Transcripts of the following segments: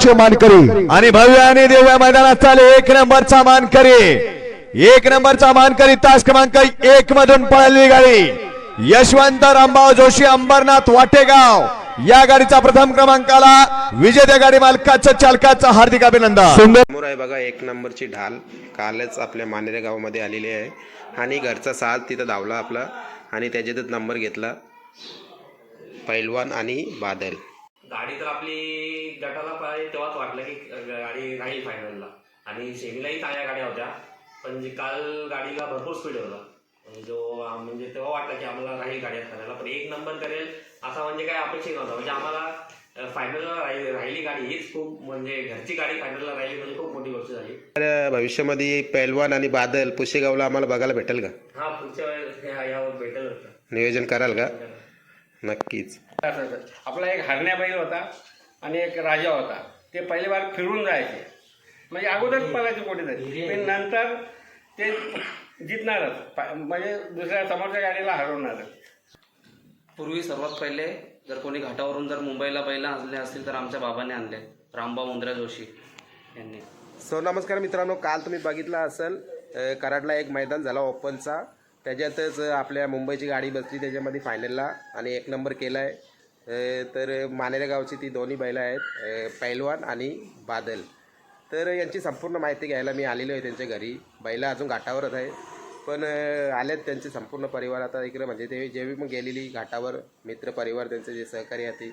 चे मानकरी. आणि भव्य आणि दिव्य मैदानात चाले एक नंबरचा मानकरी. एक नंबरचा मानकरी तास क्रमांक एक मधून पळालेली गाडी. यशवंत रामभाऊ जोशी अंबरनाथ वाटेगाव. या गाडीचा प्रथम क्रमांकाला विजेत्या गाडी मालकाचं चालकाचं हार्दिक अभिनंदन. सुंदर. समोर आहे बघा एक नंबरची ढाल. कालच आपल्या मानेरे गावामध्ये आलेली आहे. आणि घरचा साथ तिथं धावला आपला. आणि त्याच्यातच नंबर घेतला. पैलवान आणि बादल. गाडी तर आपली गटाला पाहिजे तेव्हाच वाटलं की गाडी राहील फायनलला आणि सेमीलाही चांगल्या गाड्या होत्या. पण जी काल गाडीला भरपूर स्पीड होता. जो म्हणजे तेव्हा वाटलं की आम्हाला राहील गाड्या फायनलला पण एक नंबर करेल असा म्हणजे काय अपेक्षित नव्हता. म्हणजे आम्हाला फायनलला राहिली राहिली गाडी. हीच खूप म्हणजे घरची गाडी फायनलला राहिली म्हणजे खूप मोठी गोष्ट झाली. तर भविष्यामध्ये पैलवान आणि बादल पुशेगावला आम्हाला बघायला भेटेल का? हा पुढच्या वेळेस यावर भेटेल. नियोजन कराल का? नक्कीच. आपला एक हरण्या बैल होता आणि एक राजा होता. ते पहिले बार फिरून जायचे. म्हणजे अगोदर पळायचे कुठेतरी पण नंतर ते जिंकणारच पा- म्हणजे दुसऱ्या समोरच्या गाडीला हरवणारच. पूर्वी सर्वात पहिले जर कोणी घाटावरून जर मुंबईला बैल आणले असतील तर आमच्या बाबांनी आणले. रामभाऊ मुंद्रा जोशी यांनी. सो नमस्कार मित्रांनो काल तुम्ही बघितलं असेल कराडला एक मैदान झाला ओपनचा. त्याच्यातच आपल्या मुंबईची गाडी बसली त्याच्यामध्ये फायनलला आणि एक नंबर केला आहे तर मानेरे गावची ती दोन्ही बैलं आहेत पैलवान आणि बादल. तर यांची संपूर्ण माहिती घ्यायला मी आलेलो आहे त्यांच्या घरी. बैलं अजून घाटावरच आहे पण आल्यात आलेत त्यांचे संपूर्ण परिवार. आता इकडे म्हणजे ते जेवी मग गेलेली घाटावर मित्र परिवार त्यांचे जे सहकारी होते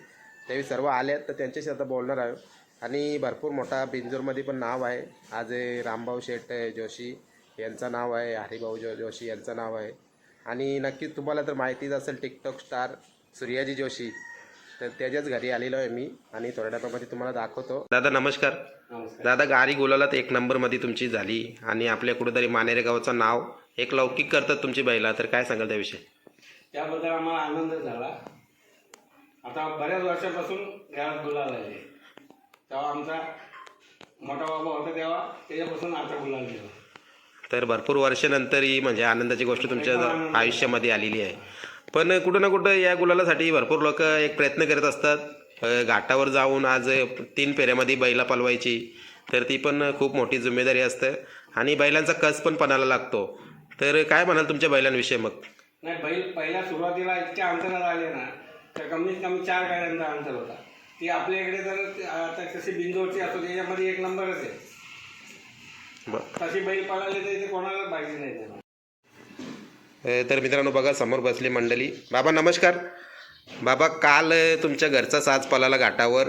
तेवी सर्व आलेत. तर त्यांच्याशी आता बोलणार आहे आणि भरपूर मोठा बिंजोरमध्ये पण नाव आहे. आज रामभाऊ शेठ जोशी यांचं नाव आहे हरिभाऊ जो जोशी यांचं नाव आहे. आणि नक्कीच तुम्हाला तर माहितीच असेल टिकटॉक स्टार सूर्याजी जोशी. तर त्याच्याच घरी आलेलो आहे मी आणि थोड्या डब्यामध्ये तुम्हाला दाखवतो. दादा नमस्कार. दादा गाडी गुलालात एक नंबरमध्ये तुमची झाली आणि आपल्या कुठेतरी मानेरे गावचं नाव एक लौकिक करतात तुमची बैला. तर काय सांगाल त्याविषयी? त्याबद्दल आम्हाला आनंद झाला. आता बऱ्याच वर्षापासून घरात गुलाल आहे. तेव्हा आमचा मोठा बाबा होता तेव्हा त्याच्यापासून आता गुलाल गेला. तर भरपूर वर्षानंतर ही म्हणजे आनंदाची गोष्ट तुमच्या आयुष्यामध्ये आलेली आहे. पण कुठं ना कुठं या गुलालासाठी भरपूर लोक एक प्रयत्न करत असतात. घाटावर जाऊन आज तीन फेऱ्यामध्ये बैला पालवायची. तर ती पण खूप मोठी जिम्मेदारी असते. आणि बैलांचा कस पण पणाला लागतो. तर काय म्हणाल तुमच्या बैलांविषयी मग? नाही बैल पहिल्या सुरुवातीला इतके अंतरात आले ना तर कमीत कमी चार गाड्यांचा अंतर होता. ती आपल्या इकडे तर आता कशी बिंजोरची असतो त्याच्यामध्ये एक नंबरच आहे. तशी बैल पळाली तर इथे कोणाला पाहिजे नाही त्याला. अ, तर मित्रांनो बघा समोर बसली मंडळी. बाबा नमस्कार. बाबा काल तुमच्या घरचा साज पलाला घाटावर.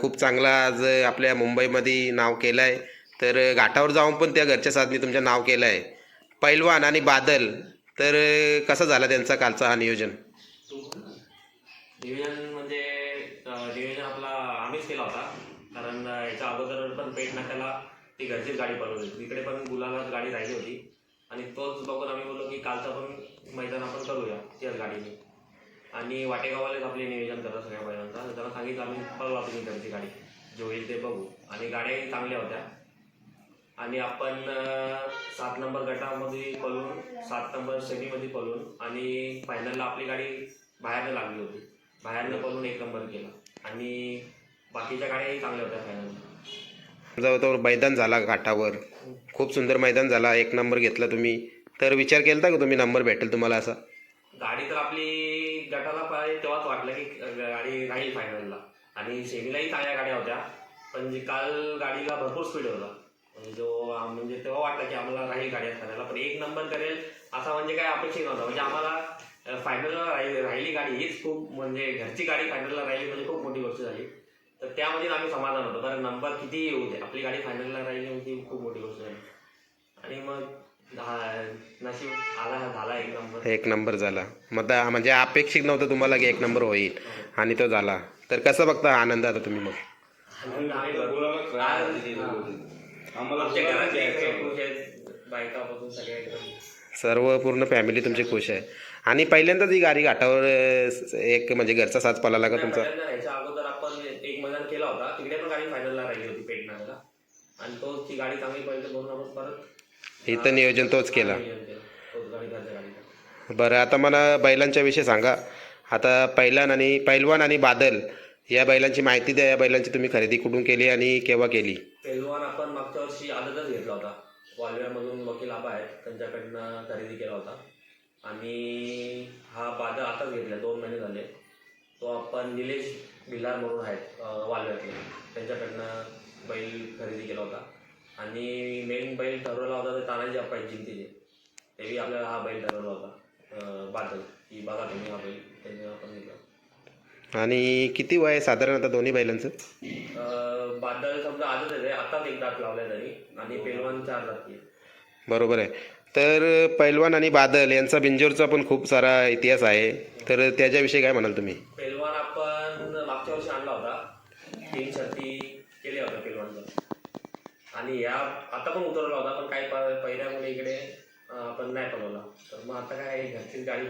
खूप चांगला आज आपल्या मुंबईमध्ये नाव केलं आहे तर घाटावर जाऊन पण त्या घरच्या साजनी तुमचं नाव केलं आहे पैलवान आणि बादल. तर कसा झाला त्यांचा कालचा हा नियोजन? डिव्हिजन म्हणजे डिव्हिजन आपला आम्हीच केला होता. कारण याच्या अगोदर पण पेट नाक्याला ती घरचीच गाडी पळवली होती. तिकडे पण गुलालाच गाडी राहिली होती. आणि तोच बघून आम्ही बोललो की कालचा पण मैदान आपण करूया त्याच गाडीने. आणि वाटेगावालेच आपले नियोजन करतात सगळ्या बैलांचा. तर त्यांना सांगितलं आम्ही पळवा तुम्ही घरची गाडी. जे होईल ते बघू. आणि गाड्याही चांगल्या होत्या. आणि आपण सात नंबर गटामध्ये पळून सात नंबर सेमीमध्ये पळून आणि फायनलला आपली गाडी बाहेरनं लागली होती. बाहेरनं पळून एक नंबर केला. आणि बाकीच्या गाड्याही चांगल्या होत्या फायनल जवळ मैदान झाला घाटावर. खूप सुंदर मैदान झाला. एक नंबर घेतला तुम्ही. तर विचार केला का तुम्ही नंबर भेटेल तुम्हाला असा? गाडी तर आपली गटाला पाहिजे तेव्हाच वाटलं की गाडी राहील फायनलला आणि सेमीलाही चांगल्या गाड्या होत्या. पण जे काल गाडीला भरपूर स्पीड होता. म्हणजे जो म्हणजे तेव्हा वाटलं की आम्हाला राहील गाड्या फायनलला पण एक नंबर करेल असा म्हणजे काय अपेक्षित नव्हता. म्हणजे आम्हाला फायनलला राहिली राहिली गाडी. हीच खूप म्हणजे घरची गाडी फायनलला राहिली म्हणजे खूप मोठी गोष्ट झाली. तर त्यामध्ये आम्ही समाधान होतो. कारण नंबर किती येऊ दे आपली गाडी फायनलला राहिली म्हणजे खूप मोठी गोष्ट झाली. आणि मग नशीब आला झाला एक नंबर एक नंबर झाला. मग म्हणजे अपेक्षित नव्हतं तुम्हाला की एक नंबर होईल. आणि तो झाला. तर कसं बघता आनंद आता तुम्ही मग? आम्ही भरपूर- आमच्या बायकापासून एकदम सर्व पूर्ण फॅमिली तुमची खुश आहे. आणि पहिल्यांदाच ही गाडी घाटावर एक म्हणजे घरचा साज पळाला का तुमचा? पहिल्यांदा राहायच्या अगोदर आपण एक मैदान केला होता तिकडे पण गाडी फायनलला राहिली होती पेटणाला आणि तो ती गाडी चांगली म्हणून आपण परत इथं नियोजन तोच केला. तोच बरं आता मला बैलांच्या विषयी सांगा. आता पैलान आणि पैलवान आणि बादल या बैलांची माहिती द्या. या बैलांची तुम्ही खरेदी कुठून केली आणि केव्हा केली? पेलवान आपण मागच्या वर्षी आदतच घेतला होता. वालव्यामधून वकील आबा आहेत त्यांच्याकडनं खरेदी केला होता. आणि हा बाजार आताच घेतला दोन महिने झाले. तो आपण निलेश भिलार म्हणून आहेत वालव्यातले. त्यांच्याकडनं बैल खरेदी केला होता. आणि मेन बैल ठरवला होता तर तानाजी अप्पा जिंतीचे तेही आपल्याला हा बैल ठरवला होता. बादल. की बघा तुम्ही हा बैल. त्यांनी आपण घेतला. आणि किती वय साधारण आता दोन्ही बैलांचं? बादल समजा आजच आहे आताच एक दात लावलाय तरी आणि पेलवान चार दाती. बरोबर आहे. तर पैलवान आणि बादल यांचा बिंजोरचा पण खूप सारा इतिहास आहे. तर त्याच्याविषयी काय म्हणाल तुम्ही? पेलवान आपण मागच्या वर्षी आणला होता. तीन पेलवानचा आणि या आता पण उतरवला होता पण काही पहिल्यामुळे इकडे आपण नाही पळवला. तर मग आता काय घरचीच गाडी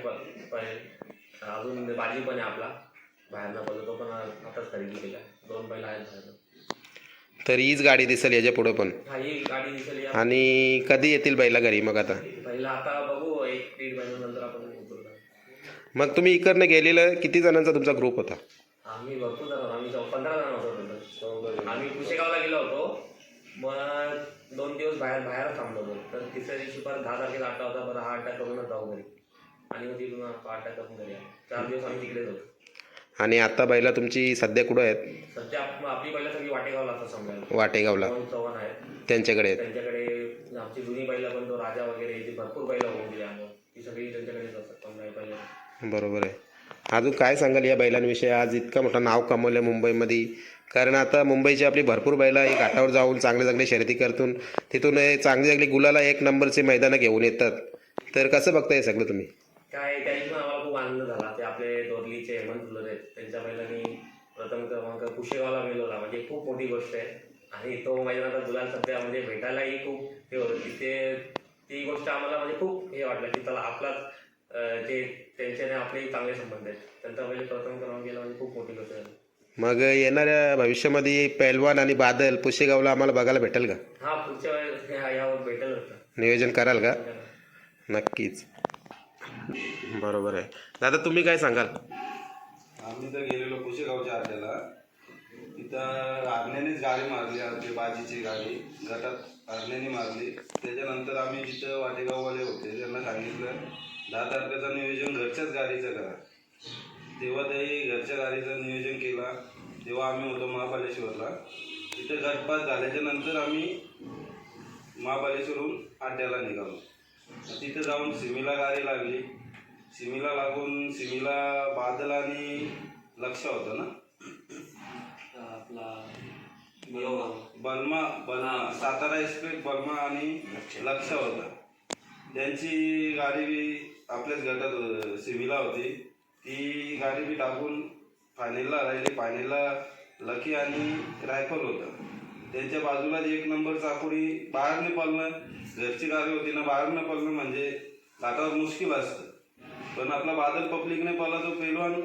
अजून बाजी पण आहे आपला. बाहेरनं तो पण आताच खरेदी केला दोन बैल आहेत बाहेरनं. तर हीच गाडी दिसेल याच्या पुढं पण. हा ही गाडी दिसेल या. आणि कधी येतील बैला घरी मग आता? पहिला आता बघू एक दीड महिन्यानंतर आपण उतरला मग तुम्ही इकडनं गेलेलं किती जणांचा तुमचा ग्रुप होता? आम्ही भरपूर जण होतो. आम्ही चौ- पंधरा जण होतो total. आम्ही कुशेगावला गेलो होतो. मग दोन दिवस बाहेर बाहेर थांबलो होतो तर तिसऱ्या दिवशी परत दहा तारखेला अड्डा होता बरं हा अड्डा करूनच जाऊ घरी. आणि मग तिथून अड्डा करून घरी आलो. चार दिवस आम्ही तिकडेच होतो. आणि आता बैला तुमची सध्या कुठं आहेत? सध्या आप- आपली पहिल्या सगळी वाटेगावला असं समजायला. वाटेगावला. दोन चव्हाण आहेत. त्यांच्याकडे आहेत. त्यांच्याकडे आमची जुनी बैला पण तो राजा वगैरे ती भरपूर बैला होऊन गेली आम्ही ती सगळी त्यांच्याकडेच असतात पण नाही बरोबर आहे. अजून काय सांगाल या बैलांविषयी? आज इतकं मोठं नाव कमवलं मुंबईमध्ये. कारण आता मुंबईची आपली भरपूर बैला ही घाटावर जाऊन चांगले चांगले शर्यती करतून तिथून चांगली चांगली गुलाला एक नंबरचे मैदानं घेऊन येतात. तर कसं बघताय सगळं तुम्ही? काय त्या आम्हाला खूप आनंद झाला. ते आपले दोरलीचे हेमंत फुलर आहेत. त्यांच्या बैलांनी प्रथम क्रमांक कुशेगावला मिळवला. म्हणजे खूप मोठी गोष्ट आहे. आणि तो मैदानाचा गुलाल सध्या म्हणजे भेटायलाही खूप हे होतं. तिथे ती गोष्ट आम्हाला म्हणजे खूप हे वाटलं की त्याला आपलाच जे त्यांच्याने आपलेही चांगले संबंध आहेत. त्यांचा पहिले प्रथम क्रमांक गेला म्हणजे खूप मोठी गोष्ट झाली. मग येणाऱ्या भविष्यामध्ये पैलवान आणि बादल पुशेगावला आम्हाला बघायला भेटेल का? हा पुढच्या वेळेस ह्या- यावर भेटेल होतं नियोजन कराल का? नक्कीच. बरोबर आहे. दादा तुम्ही काय सांगाल? आम्ही तर गेलेलो कुशेगावच्या अड्ड्याला तिथं आरण्यानेच गाडी मारली आपली बाजीची गाडी. गटात आरण्याने मारली. त्याच्यानंतर आम्ही जिथं वाटेगाववाले होते त्यांना सांगितलं दहा तारखेचं नियोजन घरच्याच गाडीचं करा. तेव्हा त्याही घरच्या गाडीचं नियोजन केला. तेव्हा आम्ही होतो महाबळेश्वरला. तिथं गटपात झाल्याच्यानंतर आम्ही महाबळेश्वरहून अड्ड्याला निघालो. तिथं जाऊन सिमीला गाडी लागली. सिमीला लागून सिमीला बादल आणि लक्ष होतं ना? बल्मा. बल्मा सातारा एक्सप्रेस बल्मा आणि लक्ष होता. त्यांची गाडी आपल्याच गटात सिमीला होती. ती गाडी बी टाकून फायनलला राहिली. फायनलला लकी आणि रायफल होतं. त्यांच्या बाजूलाच एक नंबर चाकोडी बाहेरने पळणं घरची गाडी होती ना बाहेरनं पळणं म्हणजे लाटावर मुश्किल असतं. पण आपला बादल पब्लिकने पाला तो पेलवान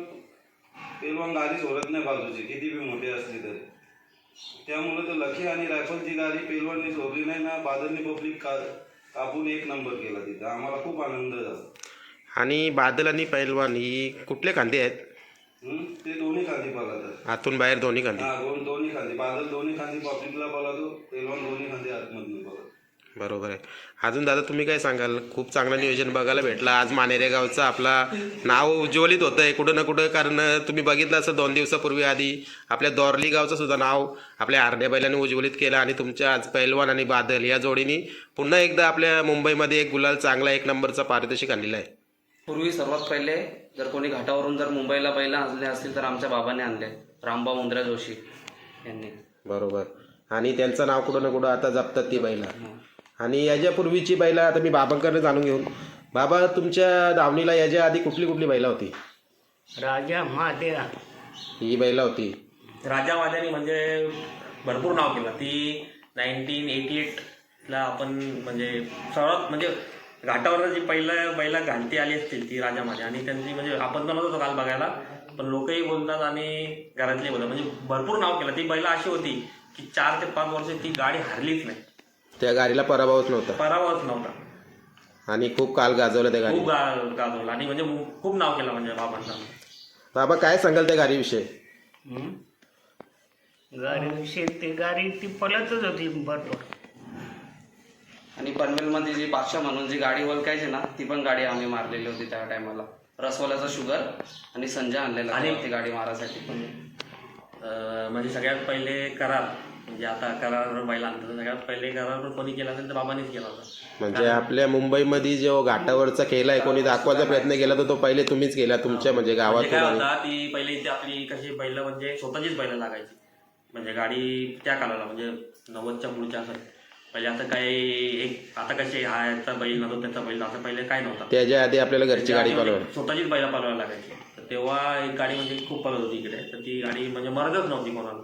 पेलवान गाडी सोडत नाही बाजूची किती बी मोठी असली तरी. त्यामुळे तो लकी आणि रायफलची गाडी पेलवानने सोडली नाही ना बादलने पब्लिक का कापून एक नंबर केला तिथं. आम्हाला खूप आनंद झाला. आणि बादल आणि पैलवान ही कुठले खांदे आहेत? हम्म? ते दोन्ही खांदी आतून बाहेर दोन्ही खांदे. हा दोन दोन्ही खांदी. बादल दोन्ही खांदी पब्लिकला पळतो पेलवान दोन्ही खांदी आतमधून बरोबर आहे. अजून दादा तुम्ही काय सांगाल? खूप चांगलं नियोजन बघायला भेटलं. आज मानेरे गावचं आपला नाव उज्ज्वलित होतं आहे कुठं ना कुठं कारण तुम्ही बघितलं असं दोन दिवसापूर्वी आधी आपल्या दोरली गावचं सुद्धा नाव आपल्या आरड्या बैलांनी उज्ज्वलित केलं आणि तुमच्या आज पैलवान आणि बादल या जोडीने पुन्हा एकदा आपल्या मुंबईमध्ये एक गुलाल चांगला एक नंबरचा पारितोषिक आणलेला आहे. पूर्वी सर्वात पहिले जर कोणी घाटावरून जर मुंबईला बैला आणले असतील तर आमच्या बाबांनी आणले. रामबा मुंद्रा जोशी यांनी. बरोबर. आणि त्यांचं नाव कुठं ना कुठं आता जपतात ती बैला. आणि याच्या पूर्वीची बैला आता मी बाबांकडे जाणून घेऊन. बाबा तुमच्या दावणीला याच्या आधी कुठली कुठली बैला होती? राजा महादेवा ही बैला होती. राजा वाद्यानी म्हणजे भरपूर नाव केलं. ती नाईन्टीन एटी एटला आपण म्हणजे सर्वात म्हणजे घाटावर जी पहिलं बैला घालती आली असतील ती राजा माझ्या आणि त्यांची म्हणजे आपण पण होतो काल बघायला पण लोकही बोलतात आणि घरातले बोलतात. म्हणजे भरपूर नाव केलं. ती बैला अशी होती की चार ते पाच वर्ष ती गाडी हरलीच नाही. त्या गाडीला पराभवच नव्हता. पराभवच नव्हता. आणि खूप काल गाजवलं त्या गाडी खूप गा गाजवला. आणि म्हणजे खूप नाव केलं म्हणजे बाबांना. बाबा काय सांगाल त्या गाडीविषयी? हं? गाडी शेती गाडी ती पळतच होती भरपूर. आणि पनवेलमध्ये जी बादशाह म्हणून जी गाडी ओळखायची ना ती पण गाडी आम्ही मारलेली होती त्या टायमाला. रसवाल्याचा शुगर आणि संजय आणलेला आणि- ती गाडी मारायसाठी पण म्हणजे सगळ्यात पहिले करार म्हणजे आता करार बैला आणतात. सगळ्यात पहिले करार कोणी केला असेल तर बाबांनीच केला होता. म्हणजे आपल्या मुंबईमध्ये जो घाटावरचा केलाय कोणी दाखवायचा प्रयत्न केला तर तो पहिले तुम्हीच केला तुमच्या म्हणजे म्हणजे गावातून काय आणि- होता ती पहिले इथे आपली कशी बैल म्हणजे स्वतःचीच बैल लागायची. म्हणजे गाडी त्या काळाला म्हणजे नव्वदच्या पुढच्या असं. पहिले आता काय एक आता कसे हा याचा बैल नव्हता त्याचा बैल असं पहिले काय नव्हता. त्याच्या आधी आपल्याला घरची गाडी म्हणजे पालवा स्वतःचीच बैला पालवायला लागायची. तर तेव्हा एक गाडी म्हणजे खूप पळत होती इकडे. तर ती गाडी म्हणजे मरतच नव्हती कोणाला.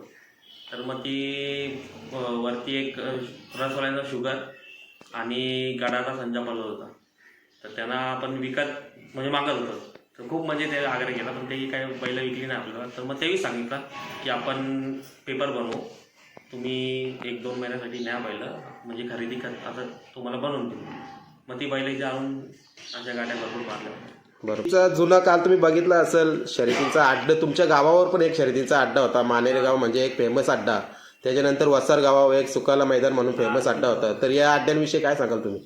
तर मग ती वरती एक रसवाल्यांचा शुगर आणि गडाचा संजा पळत होता. तर त्यांना आपण विकत म्हणजे मागत होतो. तर खूप म्हणजे ते आग्रह केला पण ते काही बैल विकली नाही आपल्याला. तर मग तेही सांगितलं की आपण पेपर बनवू. तुम्ही एक दोन महिन्यासाठी न्या बैल म्हणजे खरेदी कर आता तुम्हाला बनवून देऊ. मग ती बैल आणून अशा गाड्या भरपूर मारल्या. बरोबर. तुमचा जुना काल तुम्ही बघितला असेल शर्यतीचा अड्डा तुमच्या गावावर पण एक शर्यतीचा अड्डा होता. मानेरे गाव म्हणजे एक फेमस अड्डा. त्याच्यानंतर वसार गावावर एक सुकाला मैदान म्हणून फेमस अड्डा होता. तर या अड्ड्यांविषयी काय सांगाल तुम्ही?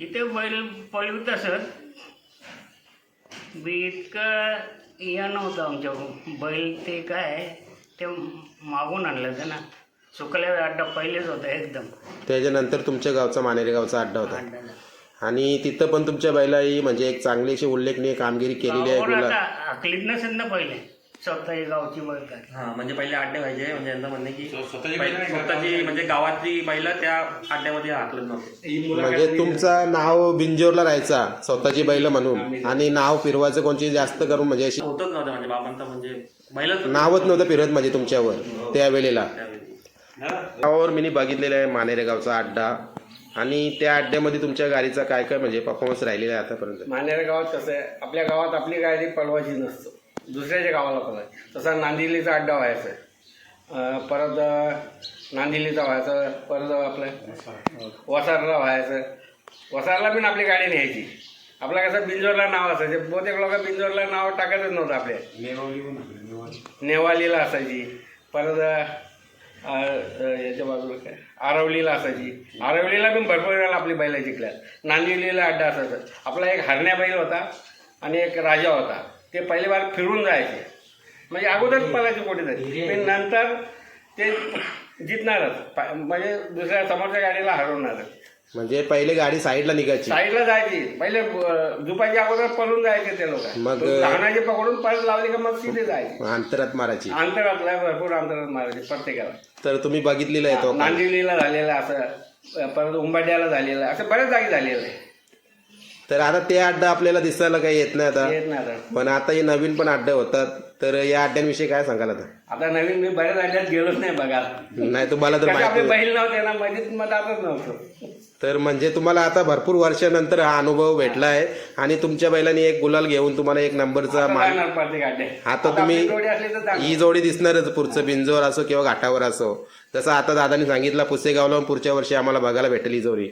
तिथे बैल पळवीत असत बी इतकं या नव्हतं आमच्या बैल ते काय ते मागून आणलं होतं ना. सुकल्या अड्डा पहिलेच होता एकदम. त्याच्यानंतर तुमच्या गावचा मानेरे गावचा अड्डा होता. आणि तिथं पण तुमच्या बैलाही म्हणजे एक चांगली अशी उल्लेखनीय कामगिरी केलेली आहे आता आखलीत नसेल ना पहिले. स्वतःची गावची काय हा म्हणजे पहिले अड्डे व्हायचे म्हणजे यांचं म्हणणं की स्वतःची म्हणजे गावातली बैल त्या अड्ड्यामध्ये हाकलत नव्हते. म्हणजे तुमचं नाव बिंजोरला राहायचा स्वतःची बैल म्हणून. आणि नाव फिरवायचं कोणची जास्त करून म्हणजे अशी होतच नव्हतं म्हणजे बाबांचा म्हणजे बैलच नावच नव्हतं फिरत म्हणजे तुमच्यावर त्यावेळेला. त्यावेळी. गावावर मी बघितलेलं आहे मानेरे गावचा अड्डा. आणि त्या अड्ड्यामध्ये तुमच्या गाडीचा काय काय म्हणजे परफॉर्मन्स राहिलेला आहे आतापर्यंत? मानेर गावात कसं आहे आपल्या गावात आपली गाडी पळवायची नसतो. दुसऱ्याच्या गावाला पळवायची तसा नांदिलीचा अड्डा व्हायचा परत नांदिलीचा व्हायचा परत आपलं वसारला व्हायचं. वसारला पण आपली गाडी न्यायची. आपलं कसं बिंजोरला नाव असायचं. बहुतेक लोक बिंजोरला नाव टाकतच नव्हतं आपल्या. नेवालीला असायची. परत याच्या बाजूला काय? आरवलीला असायची. आरवलीला पण भरपूर वेळेला आपली बैला जिंकल्यात. नांदिवलीला अड्डा असायचा. आपला एक हरण्या बैल होता आणि एक राजा होता. ते पहिले बार फिरून जायचे. म्हणजे अगोदर पळायचे कुठेतरी पण नंतर ते जिंकणारच पा- म्हणजे दुसऱ्या समोरच्या गाडीला हरवणारच म्हणजे पहिले गाडी साईडला निघायची. साईडला जायची. पहिले अं, दुपारच्या अगोदर पळून जायचे ते लोक. मग- लहानाचे पकडून परत लावले का मग तिथे जायचे. अंतरात मारायची. अंतरातला भरपूर अंतरात मारायचे प्रत्येकाला. तर तुम्ही बघितलेलं आहे तो नांदिवलीला झालेला असं परत उंबाड्याला झालेलं असं बऱ्याच जागी झालेलं आहे. तर आता ते अड्डा आपल्याला दिसायला काही येत नाही आता. येत नाही आता. पण आता हे नवीन पण अड्डे होतात. तर या अड्ड्यांविषयी काय सांगाल आता? आता नवीन मी बऱ्याच अड्ड्यात गेलोच नाही बघायला नाही तुम्हाला तर कसं आपले माहिती बैल नव्हते ना मग जातच नव्हतं. तर म्हणजे तुम्हाला आता भरपूर वर्षानंतर हा अनुभव भेटला आहे. आणि तुमच्या बैलांनी एक गुलाल घेऊन तुम्हाला एक नंबरचा मान प्रत्येक अड्डे आता तुम्ही आपली जोडी असली तर जाणार. ही जोडी दिसणारच पुढचं बिंजोर असो किंवा घाटावर असो. जसं आता दादानी सांगितलं पुसेगावला पुढच्या वर्षी आम्हाला बघायला भेटेल ही जोडी.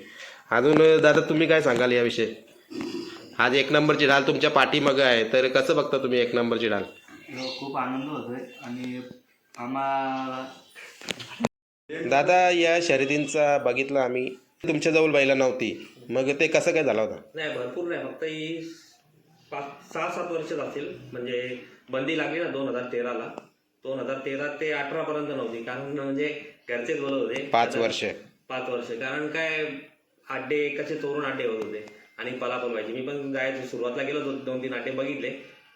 अजून दादा तुम्ही काय सांगाल याविषयी? आज एक नंबरची ढाल तुमच्या पाठीमागं आहे. तर कसं बघता तुम्ही एक नंबरची ढाल? खूप आनंद होतोय. आणि आम्हाला दादा या शर्यतींचा बघितलं आम्ही. तुमच्या जवळ बैला नव्हती. मग ते कसं काय झालं होतं? नाही भरपूर नाही. फक्त ही पाच सहा सात वर्ष जातील. म्हणजे बंदी लागली ना दोन हजार तेराला. दोन हजार तेरा ते अठरा पर्यंत नव्हती. कारण म्हणजे घरचेच बोलत होते. पाच वर्ष. पाच वर्ष. कारण काय अड्डे कसे चोरून अड्डे होत होते. आणि पलापल व्हायची मी पण जायचो सुरुवातला गेलो होतो दोन तीन नाटे बघितले.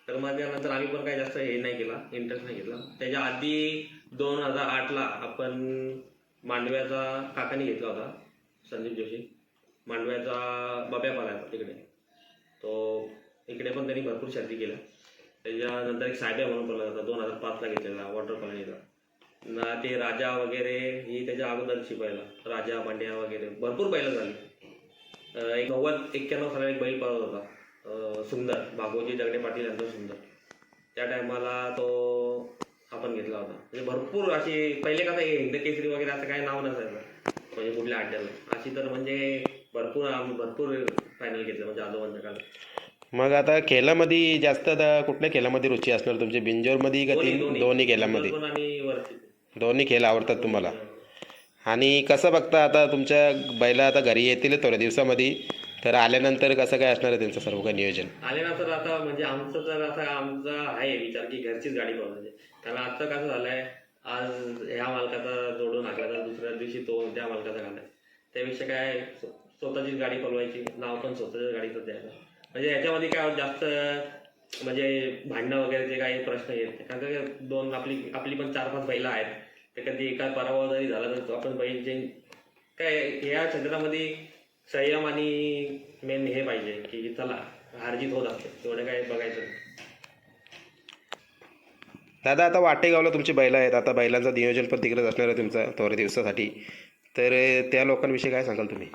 तर मग त्यानंतर आम्ही पण काही जास्त हे नाही केला इंटरेस्ट नाही घेतला. त्याच्या आधी दोन हजार आठला आपण मांडव्याचा काकाने घेतला होता संदीप जोशी. मांडव्याचा बब्या पालायचा तिकडे. तो इकडे पण त्यांनी भरपूर शर्ती केल्या. त्याच्यानंतर एक सायब्या म्हणून पडला होता दोन हजार पाचला घेतलेला वॉटर कॉलनीचा ना ते राजा वगैरे ही त्याच्या अगोदर शिपायला राजा पांड्या वगैरे भरपूर पहिलं झाली. एक नव्वद एक्क्याण्णव साला एक बैल पळत होता. सुंदर. भागवजी दगडे पाटील यांचा सुंदर. त्या टायमाला तो आपण घेतला होता. म्हणजे भरपूर अशी पहिले कसं हे हिंद केसरी वगैरे असं काही नाव नसायचं. म्हणजे कुठल्या अड्ड्याला अशी तर म्हणजे भरपूर भरपूर फायनल घेतलं म्हणजे आजोबांच्या काळात. मग आता खेळामध्ये जास्त आता कुठल्या खेळामध्ये रुची असणार तुमची? बिंजोरमध्ये का ती दोन्ही. खेळामध्ये. दोन्ही खेळ आवडतात तुम्हाला? आणि कसं बघता आता तुमच्या बैला आता घरी येतील थोड्या दिवसामध्ये तर आल्यानंतर कसं काय असणार आहे त्यांचं सर्व काही नियोजन? आल्यानंतर तर आता म्हणजे आमचं तर आता आमचा आहे विचार की घरचीच गाडी पाहिजे म्हणजे. कारण आता कसं झालंय आज ह्या मालकाचा जोडून हाकला तर दुसऱ्या दिवशी तो त्या मालकाचा घालाय त्यापेक्षा काय स्वतःचीच गाडी पळवायची नाव पण स्वतःच्या गाडीचं द्यायचं म्हणजे याच्यामध्ये काय जास्त म्हणजे भांडणं वगैरे जे काही प्रश्न येत कारण दोन आपली आपली पण चार पाच बैला आहेत. तर कधी एका पराभव जरी झाला तर तो आपण बैल जे काय या क्षेत्रामध्ये संयम आणि मेन हे पाहिजे की चला हारजीत होत असते. तेवढं काय बघायचं. दादा आता वाटेगावला तुमची बैलं आहेत. आता बैलांचं नियोजन पण तिकडेच असणार आहे तुमचं थोड्या दिवसासाठी. तर त्या लोकांविषयी काय सांगाल तुम्ही?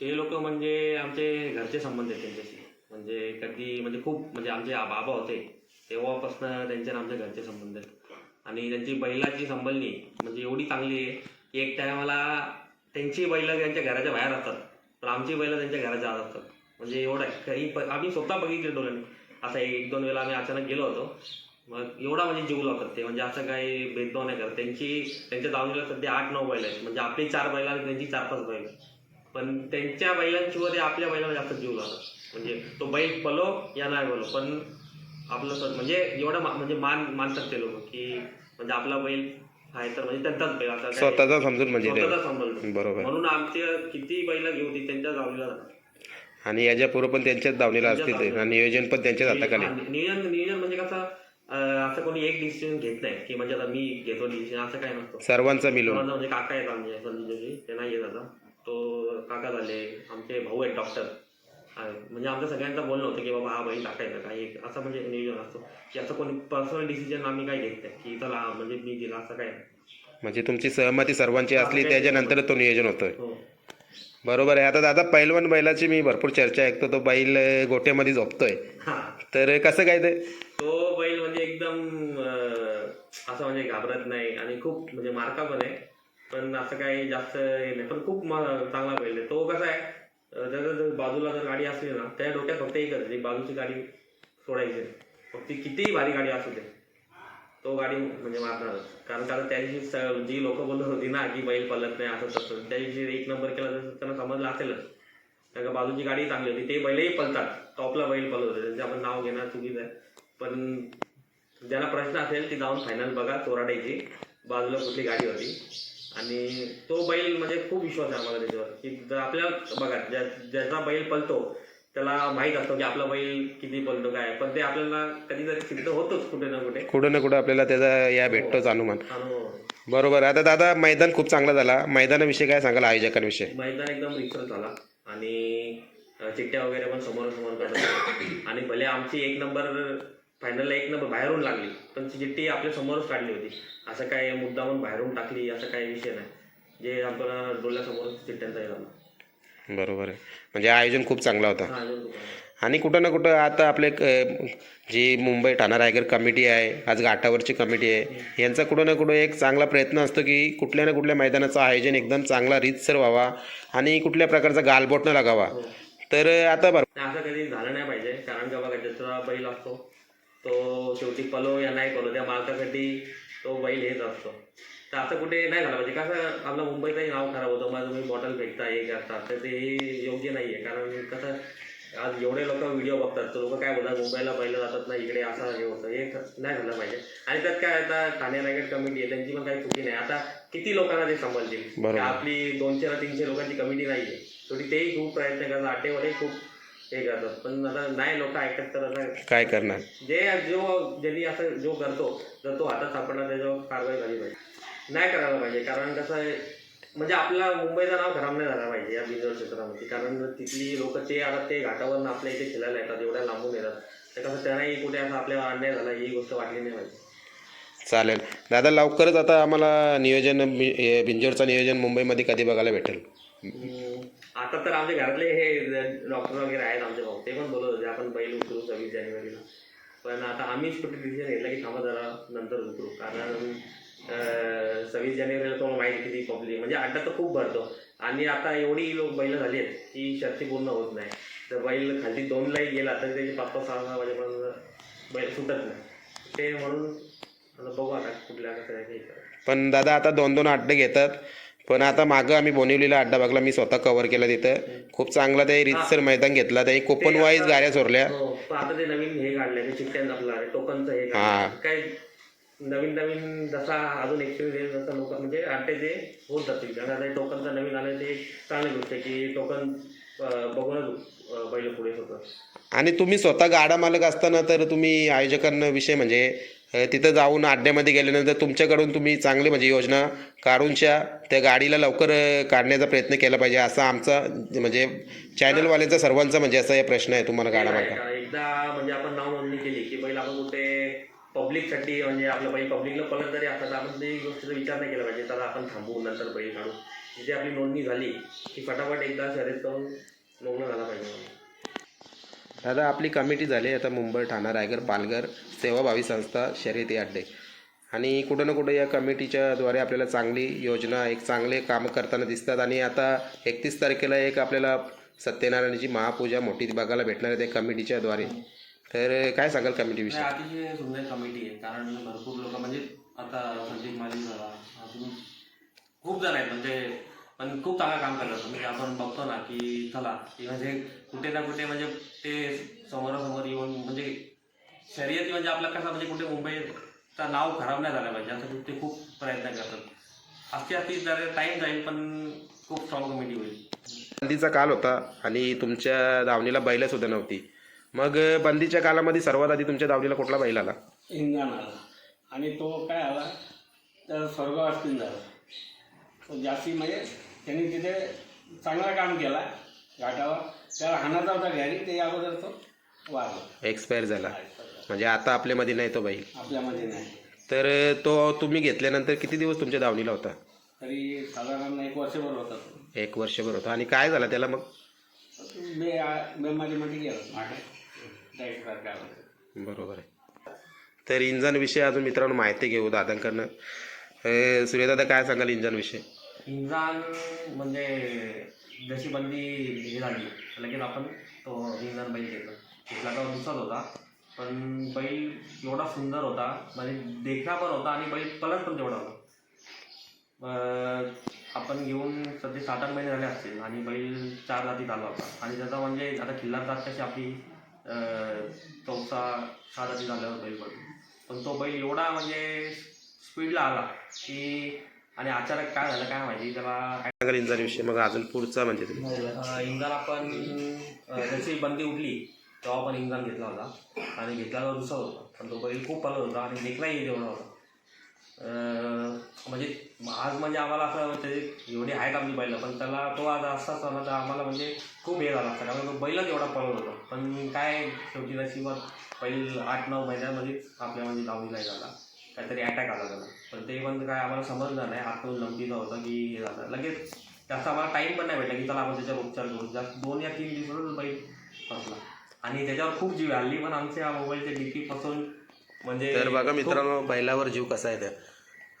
ते लोक म्हणजे आमचे घरचे संबंध आहेत त्यांच्याशी. म्हणजे कधी म्हणजे खूप म्हणजे आमचे बाबा होते. तेव्हापासून त्यांचे आणि आमच्या घरचे संबंध आहेत. आणि त्यांची बैलाची संभलणी म्हणजे एवढी चांगली आहे की एक टायमाला त्यांची बैल त्यांच्या घराच्या बाहेर असतात. पण आमची बैलं त्यांच्या घराच्या आत असतात. म्हणजे एवढं काही आम्ही स्वतः बघितले डोळ्याने असा एक दोन वेळा आम्ही अचानक गेलो होतो. मग एवढा म्हणजे जीव लावतात ते. म्हणजे असं काही भेदभाव नाही करत. त्यांची त्यांच्या दावणीला सध्या आठ नऊ बैल आहेत. म्हणजे आपली चार बैल आणि त्यांची चार पाच बैल. पण त्यांच्या बैलांची वर आपल्या बैलाला जास्त जीव लावतात. म्हणजे तो बैल पलो या नाही बोलो पण आपलं म्हणजे एवढं मा- म्हणजे मान मानतात ते लोक. की म्हणजे आपला बैल आहे तर म्हणजे त्यांचाच बैल काही- स्वतःचा समजून म्हणजे ते. स्वतःचा सांभाळतो बरोबर. म्हणून आमचे किती बैल घेऊ ती त्यांच्या दावणीला जातात. आणि याच्या पूर्व पण त्यांच्याच दावणीला असतील ते. आणि नियोजन पण त्यांच्याच हाताखाली. हा, नियोजन नियोजन म्हणजे कसं अं, असं कोणी एक डिसिजन घेत नाही. की म्हणजे आता मी घेतो डिसिजन असं काय नसतं. सर्वांचा मिळून. म्हणजे काका आहेत आमचे संजय जोशी ते नाही येत आता तो काका झाले आमचे भाऊ आहेत डॉक्टर म्हणजे आमच्या सगळ्यांचं बोलणं होतं की बाबा हा बाई टाकायचा काय? एक असं म्हणजे नियोजन असतो. की असं कोणी पर्सनल डिसिजन आम्ही काय घेत नाही. की चला म्हणजे मी दिला असं काय. म्हणजे तुमची सहमती सर्वांची असली त्याच्यानंतर तो नियोजन होतोय. हो. बरोबर आहे. आता दादा पैलवान बैलाची मी भरपूर चर्चा ऐकतो. तो बैल गोट्यामध्ये झोपतोय. तर कसं काय ते? तो बैल म्हणजे एकदम असं म्हणजे घाबरत नाही आणि खूप म्हणजे मार्का पण आहे. पण असं काही जास्त हे नाही. पण खूप चांगला बैल आहे. तो कसा आहे? जर जर बाजूला जर गाडी असली ना त्या डोक्यात फक्त एकच आहे, जी बाजूची गाडी सोडायची फक्त कितीही भारी गाडी असू दे तो गाडी म्हणजे मारणारच. कारण कारण त्या दिवशी जी लोक बोलत होती ना की बैल पलत नाही असं तसं त्या दिवशी एक नंबर केला तर त्यांना समजलं असेलच. कारण का बाजूची गाडी चांगली होती ते बैलही पलतात टॉपला बैल पलत होते त्यांचे आपण नाव घेणार चुकीचं आहे पण ज्याला प्रश्न असेल ती जाऊन फायनल बघा चोराड्याची बाजूला कुठली गाडी होती. आणि तो बैल म्हणजे खूप विश्वास आहे आम्हाला त्याच्यावर. की जर आपल्या बघा ज्या ज्याचा बैल पलतो त्याला माहीत असतं की आपला बैल किती पलतो काय. पण ते आपल्याला कधीतरी सिद्ध होतोच कुठे ना कुठे. कुठं ना कुठं आपल्याला त्याचा या भेटतोच अनुमान. अनुभव बरोबर. आता दादा मैदान खूप चांगला झाला. मैदानाविषयी काय सांगाल आयोजकांविषयी? मैदान एकदम रिसर झाला. आणि चिठ्ठ्या वगैरे पण समोर समोर करत आणि भले आमची एक नंबर फायनलला एक नंबर बाहेरून लागली. पण चिठ्ठी आपल्या समोरच काढली होती. असं काय मुद्दामून बाहेरून टाकली असं काही विषय नाही. जे आपण डोळ्यासमोर चिठ्ठ्यांचा हे झाला बरोबर आहे. म्हणजे आयोजन खूप चांगला होता. हा. आणि कुठं ना कुठं आता आपले जी मुंबई ठाणा रायगड कमिटी आहे आज घाटावरची कमिटी आहे यांचा कुठं ना कुठं एक चांगला प्रयत्न असतो की कुठल्या ना कुठल्या मैदानाचं आयोजन एकदम चांगला रीतसर व्हावा आणि कुठल्या प्रकारचा गालबोट न लागावा. तर आता बरं असं कधी झालं नाही पाहिजे कारण का बघा ज्याचा बैल असतो तो शेवटी पलो या नाही पलो त्या मालकासाठी तो बैल हेच असतो. तर असं कुठे नाही झालं पाहिजे. कसं आपलं मुंबईचंही नाव खराब होतं मग तुम्ही बॉटल फेकता हे करता तर ते योग्य नाही आहे कारण कसं आज एवढे लोक व्हिडिओ बघतात तर लोक काय बोलतात मुंबईला बैल जातात ना इकडे असं हे होतं. हे नाही झालं पाहिजे. आणि त्यात काय आता ठाणे रायगड कमिटी आहे त्यांची पण काही चुकी नाही. आता किती लोकांना ते बरोबर. आपली दोनशे ना तीनशे लोकांची कमिटी नाही आहे शेवटी तेही खूप प्रयत्न करतात. आटेवरही खूप हे करतात. पण आता नाही लोक ऐकत तर आता काय करणार? जे जो ज्यांनी असं जो करतो जर तो हातात सापडला त्याच्यावर कारवाई झाली पाहिजे. नाही करायला पाहिजे कारण कसं आहे म्हणजे आपला मुंबईचं नाव खराब नाही झालं पाहिजे या बिजोर क्षेत्रामध्ये. कारण तिथली लोक ते आता ते घाटावरनं आपल्या इथे खेळायला येतात एवढ्या लांबून येतात. तर कसं त्यांनाही कुठे असं आपल्याला अन्याय झाला ही गोष्ट वाटली नाही पाहिजे. चालेल. दादा लवकरच आता आम्हाला नियोजन बिंजोरचं नियोजन मुंबईमध्ये कधी बघायला भेटेल? हम्म, आता तर आमच्या घरातले हे डॉक्टर वगैरे आहेत आमचे भाऊ ते पण बोलत होते आपण बैल उतरू सव्वीस जानेवारीला. पण आता आम्हीच कुठे डिसिजन घेतला की थांबा जरा नंतर उतरू. कारण सव्वीस जानेवारीला तुम्हाला माहिती किती पब्लिक म्हणजे अड्डा तर खूप भरतो. आणि आता एवढी लोक बैल झाली आहेत की शर्ती पूर्ण होत नाही. तर बैल खाली दोनलाही गेला तरी त्याची पाच पाच सहा सहा वाजेपर्यंत बैल सुटत नाही. ते म्हणून आता बघू आता कुठल्या कसं पण दादा आता दोन दोन अड्डे घेतात. पण आता मागं आम्ही बोनिवलीला अड्डा बघला मी स्वतः कव्हर केला तिथं. खूप चांगला ते रितसर मैदान घेतला. त्याही कोपन वाईज गाड्या चोरल्या हो आता ते नवीन हे काढले ते चिकट्यान आपला टोकनचं हे हा. काढलंय. काय नवीन नवीन जसा अजून एक्सपिरियन्स येईल तसा लोक म्हणजे अड्डे ते होत जातील. कारण आता टोकनचं नवीन आलं ते चांगली गोष्ट आहे की टोकन बघूनच अं, बैल पुढे होतं. आणि तुम्ही स्वतः गाडा मालक असताना तर तुम्ही आयोजकांना विषय म्हणजे तिथं जाऊन अड्ड्यामध्ये गेल्यानंतर तुमच्याकडून तुम्ही चांगली म्हणजे योजना काढूनच्या त्या गाडीला लवकर काढण्याचा प्रयत्न केला पाहिजे असा आमचा म्हणजे चॅनलवाल्यांचा सर्वांचा म्हणजे असा एक प्रश्न आहे तुम्हाला गाडा एकदा म्हणजे आपण नाव नोंदणी केली की बैल आपण कुठे पब्लिकसाठी म्हणजे आपलं बैल पब्लिकला पलट जरी असतात तर आपण ते गोष्टीचा विचार नाही केला पाहिजे. तर आपण थांबवू नंतर बैल काढू. जिथे आपली नोंदणी झाली की फटाफट एकदा शर्यत करून नोंदणी झाला पाहिजे. दादा आपली कमिटी झाली आता मुंबई ठाणा रायगड पालघर सेवाभावी संस्था शर्यती अड्डे. आणि कुठं ना कुठं या कमिटीच्या द्वारे आपल्याला चांगली योजना एक चांगले कामं करताना दिसतात. आणि आता एकतीस तारखेला एक आपल्याला सत्यनारायणाची महापूजा मोठी बघायला भेटणार आहे त्या कमिटीच्या द्वारे. तर काय सांगाल कमिटीविषयी? अतिशय सुंदर कमिटी आहे. कारण भरपूर लोक म्हणजे आता संदीप माली झाला अजून खूप जण आहेत. म्हणजे पण खूप चांगलं काम करतात. म्हणजे आपण बघतो ना की चला की म्हणजे कुठे ना कुठे म्हणजे ते समोरासमोर येऊन म्हणजे शर्यती म्हणजे आपला कसा म्हणजे कुठे मुंबईचा नाव खराब नाही झाला पाहिजे. असं ते खूप प्रयत्न करतात. असते असते जरा टाईम जाईल पण खूप स्ट्रॉंग कमिटी होईल. बंदीचा काल होता आणि तुमच्या दावणीला बैल सुद्धा नव्हती. मग बंदीच्या कालामध्ये सर्वात आधी तुमच्या दावणीला कुठला बैल आला? इंधन आला आणि तो काय आला? तर स्वर्गवासीन झाला. जास्ती म्हणजे त्यांनी तिथे चांगला काम केला घाटावर. त्याला हाणाचा होता घरी ते अगोदर तो वारला. एक्सपायर झाला. म्हणजे आता आपल्यामध्ये नाही तो बैल आपल्यामध्ये नाही. तर तो तुम्ही घेतल्यानंतर किती दिवस तुमच्या दावणीला होता? तरी साधारण एक वर्षभर होता तो. एक वर्षभर होता. आणि काय झालं त्याला मग? मे मेमध्ये मध्ये गेला डायरेक्ट बरोबर आहे. तर इंजनविषयी अजून मित्रांनो माहिती घेऊ दादांकडनं. हे सूर्यदादा काय सांगाल इंजनविषयी इंजान म्हणजे जशी बंदी हे झाली लगेच आपण तो इंजान बैल घेतला. घेतला तर दुसराच होता पण बैल एवढा सुंदर होता म्हणजे देखणा पण होता आणि बैल पलट पण तेवढा होता. आपण घेऊन सध्या सात आठ महिने झाले असतील आणि बैल चार जाती झाला होता आणि त्याचा म्हणजे आता खिल्लार जात कशी आपली चौथा सहा जाती झाल्यावर बैल पडतो पण तो बैल एवढा म्हणजे स्पीडला आला की आणि अचानक काय झालं काय माहिती त्याला सांगाल इंजनविषयी मग अजून पुढचा म्हणजे तुम्ही. इंधन आपण अं, जशी बंदी उठली तेव्हा आपण इंधन घेतला होता. आणि घेतला दुसरा होता. पण तो बैल खूप पलत होता आणि देखलाही तेवढा होता. अं, म्हणजे आज म्हणजे आम्हाला असं वाटतं एवढी आहेत आपली बैल पण त्याला तो आज असाच झाला तर आम्हाला म्हणजे खूप हे झाला असता. कारण तो बैलच एवढा पळत होता. पण काय शेवटी नशिबात पहिल आठ नऊ महिन्यामध्येच आपल्या म्हणजे दावणीला हे झाला. काहीतरी अटॅक आला त्याला. पण ते पण काय आम्हाला समजलं नाही. आतून लंपीचा होता की हे झालं. लगेच जास्त आम्हाला टाईम पण नाही भेटला की चला आपण त्याच्यावर उपचार करू जास्त दोन या तीन दिवसातच बैल फसला. आणि त्याच्यावर खूप जीव. हल्ली पण आमच्या मोबाईलच्या डीपी पासून म्हणजे तर बघा मित्रांनो बैलावर जीव कसा आहे त्या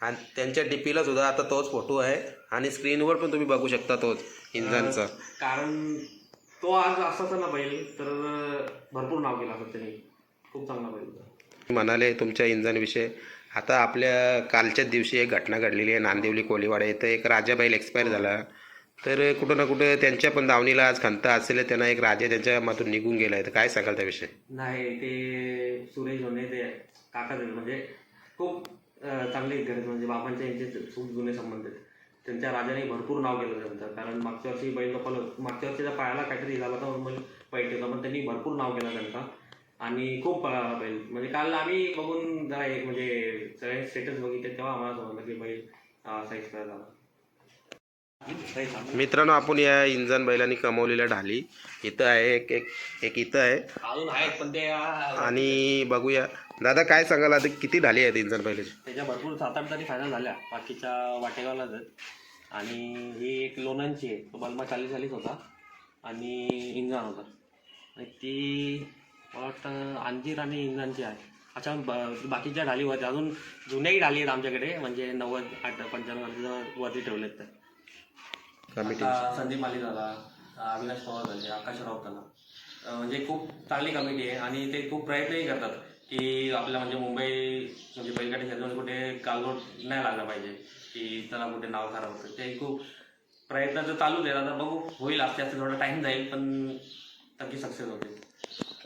आणि त्यांच्या डीपीला सुद्धा आता तोच फोटो आहे. आणि स्क्रीनवर पण तुम्ही बघू शकता तोच इंजनचा कारण तो आज असाचा ना बैल तर भरपूर नाव केलं असतं त्यांनी. खूप चांगला बैल होता. म्हणाले तुमच्या इंजनविषयी आता आपल्या कालच्याच दिवशी एक घटना घडलेली आहे नांदिवली कोलीवाडा इथं एक राजा बैल एक्सपायर झाला. तर कुठं ना कुठं त्यांच्या पण दावणीला आज खंत असेल त्यांना एक राजा त्यांच्यामधून निघून गेला आहे. तर काय सांगाल त्याविषयी? नाही ते सुरेश होणे ते काका म्हणजे खूप चांगले गरज म्हणजे बाबांच्या यांचे खूप जुने संबंध आहेत. त्यांच्या राजाने भरपूर नाव केलं त्यांचं कारण मागच्या वर्षी बैल मागच्या वर्षीच्या पायाला काहीतरी झाला तर मग पैठ होता पण त्यांनी भरपूर नाव केलं त्यांचा आणि खूप बैल म्हणजे काल आम्ही बघून जरा एक म्हणजे सगळे स्टेटस बघितले तेव्हा आम्हाला समजलं की बैल असा एक्सपायर झाला मित्रांनो आपण या इंजन बैलांनी कमवलेल्या ढाली. इथं आहे एक एक एक इथं आहे. आणि बघूया. दादा काय सांगाल? आता किती ढाली आहेत इंजन बैलाची? त्याच्या भरपूर सात आठ तरी फायनल झाल्या. बाकीच्या वाटेगावलाच आहेत. आणि ही एक लोणंदची आहे. तो बलमा चाळीस चाळीस होता. आणि इंजन होता. आणि ती मला वाटतं अंजीर आणि इंजनची आहे. अच्छा ब- बाकीच्या ढाली होत्या अजून जुन्याही ढाली आहेत आमच्याकडे म्हणजे नव्वद आठ पंच्याण्णव वरती ठेवलेत त्या. कमिटी आता संदीप माली झाला अविनाश पवार झाले आकाश राऊत झाला. म्हणजे खूप चांगली कमिटी आहे आणि ते खूप प्रयत्नही करतात की आपल्या म्हणजे मुंबई म्हणजे बैलगाडी क्षेत्रामध्ये कुठे कालवड नाही लागला पाहिजे की त्याला कुठे नाव खराब होतं. ते खूप प्रयत्न तर चालूच आहेत आता बघू होईल असते असते थोडा टाईम जाईल पण नक्की सक्सेस होतील.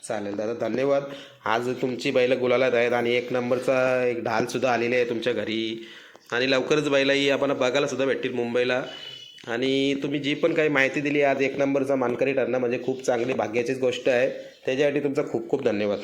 चालेल दादा धन्यवाद. आज तुमची बैल गुलालात आहेत आणि एक नंबरचा एक ढालसुद्धा आलेली आहे तुमच्या घरी. आणि लवकरच बैलाही आपण बघायला सुद्धा भेटतील मुंबईला. आणि तुम्ही जी पण काही माहिती दिली आज एक नंबरचा मानकरी ठरणं म्हणजे खूप चांगली भाग्याचीच गोष्ट आहे. त्याच्यासाठी तुमचा खूप खूप धन्यवाद.